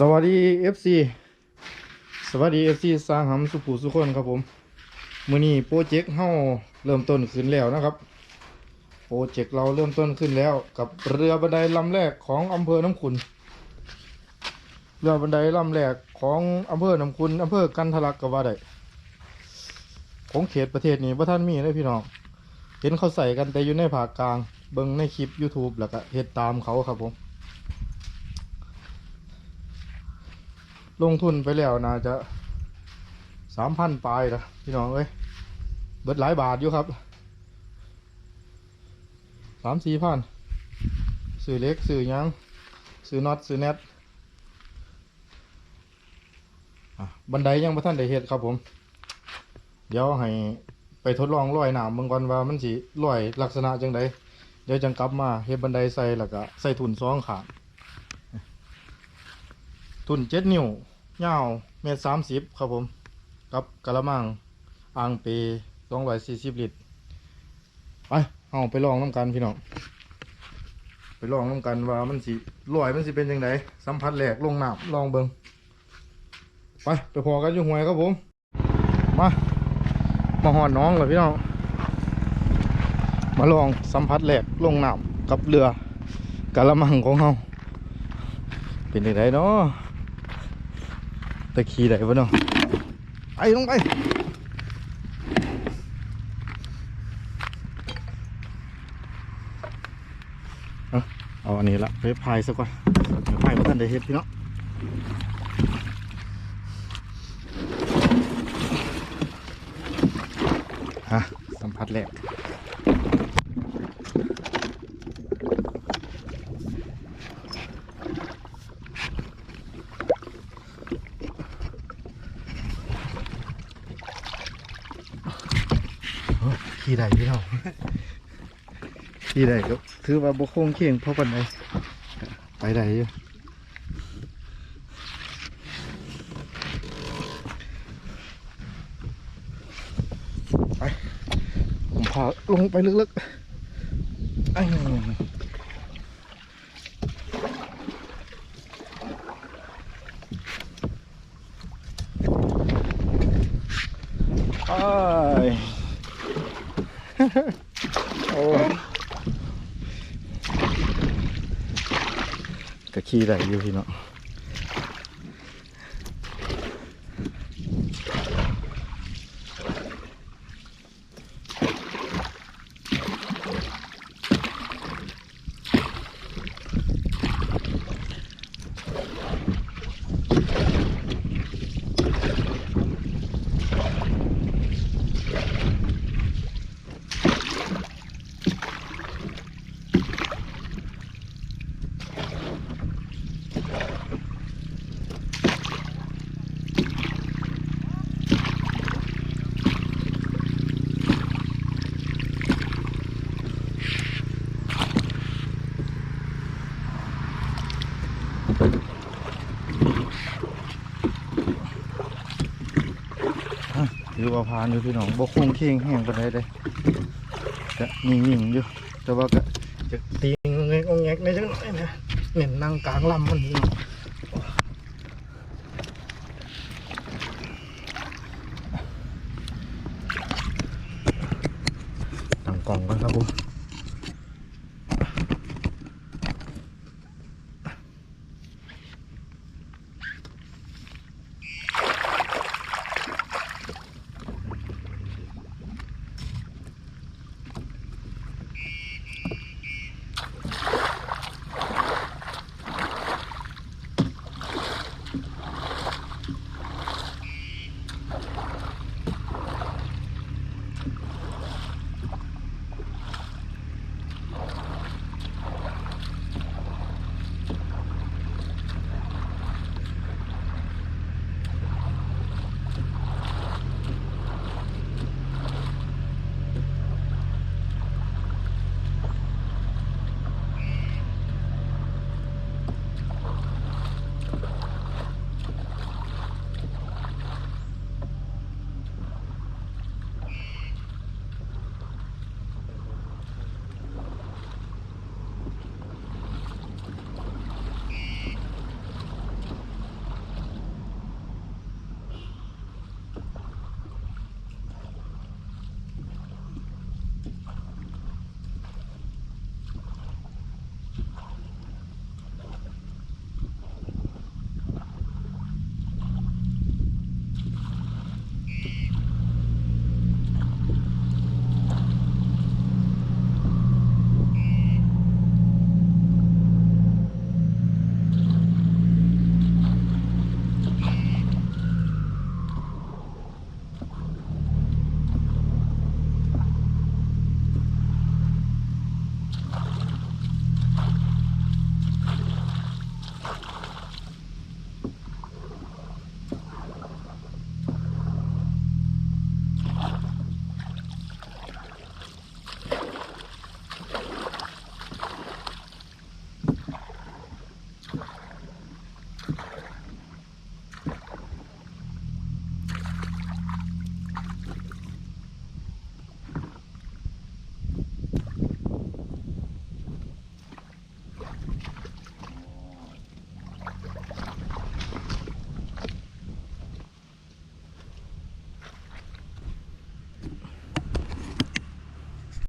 สวัสดี FC สวัสดี FC สร้างหำสุภูสุคนครับผมมือนี้โปรเจกต์เฮาเริ่มต้นขึ้นแล้วนะครับ โปรเจกต์เราเริ่มต้นขึ้นแล้ว กับเรือบันไดลำแรกของอำเภอน้ำขุนเรือบันไดลำแรกของอำเภอน้ำขุนอำเภอกันทะลักก็ว่าได้ของเขตประเทศนี้ว่าท่านมีเลยพี่น้องเห็นเขาใส่กันแต่อยู่ในภาคกลาง เบิ่งในคลิป YouTube แล้วก็เฮ็ดตามเขาครับผม ลงทุนไปแล้วน่าจะสามพันปลายนะพี่น้องเอ้ยเบิดหลายบาทอยู่ครับสามสี่พันซื้อเล็กซื้อยังซื้อน็อตซื้อแนทอะบันไดยังบ่ท่านได้เฮ็ดครับผม เดี๋ยวให้ไปทดลองลอยหน้ำเบิ่งก่อนว่ามันสิลอยลักษณะจังไดเดี๋ยวจังกลับมาเฮ็ดบันไดใส่แล้วก็ใส่ทุนสองขาง ทุนเจ็ดนิ้วยาวเมตรสามสิบครับผม กับกะละมังอ่างเปสองร้อยสี่สิบลิตร ไปเอาไปลองน้ำกันพี่น้อง ไปลองน้ำกันว่ามันสิลอยมันสิเป็นยังไงสัมผัสแหลกลงหน้ำลองเบิงไป ไปพอกันอยู่หวยครับผม มา มาหอดน้องเลยพี่น้อง มาลองสัมผัสแหลกลงหน้ำกับเรือกะละมังของเราเป็นยังไงเนาะ ตะคีได้ปะเนาะไปลงไปเอาเอาอันนี้ละไปพายซะก่อนเดี๋ยวพายมาท่านได้เฮ็ดพี่เนาะฮะสัมผัสแรกโอ้ ขี่ได้พี่เนาะขี่ได้ก็ถือว่าบุคงเข่งเพราะปันไดไปได้อยู่ไปผมพาลงไปลึกๆไอ้ไอ้าย โอ้ก็ขี้ไหลอยู่พี่เนาะ อะถือว่าพานอยู่พี่น้องบกคงเคียงแห้งไปได้เลยจะนิ่งๆอยู่แต่ว่าก็จะตีงงงงแงกในจังหน่อยนะเน้นนั่งกลางลำมันพี่น้องตั้งกล่องกันครับผม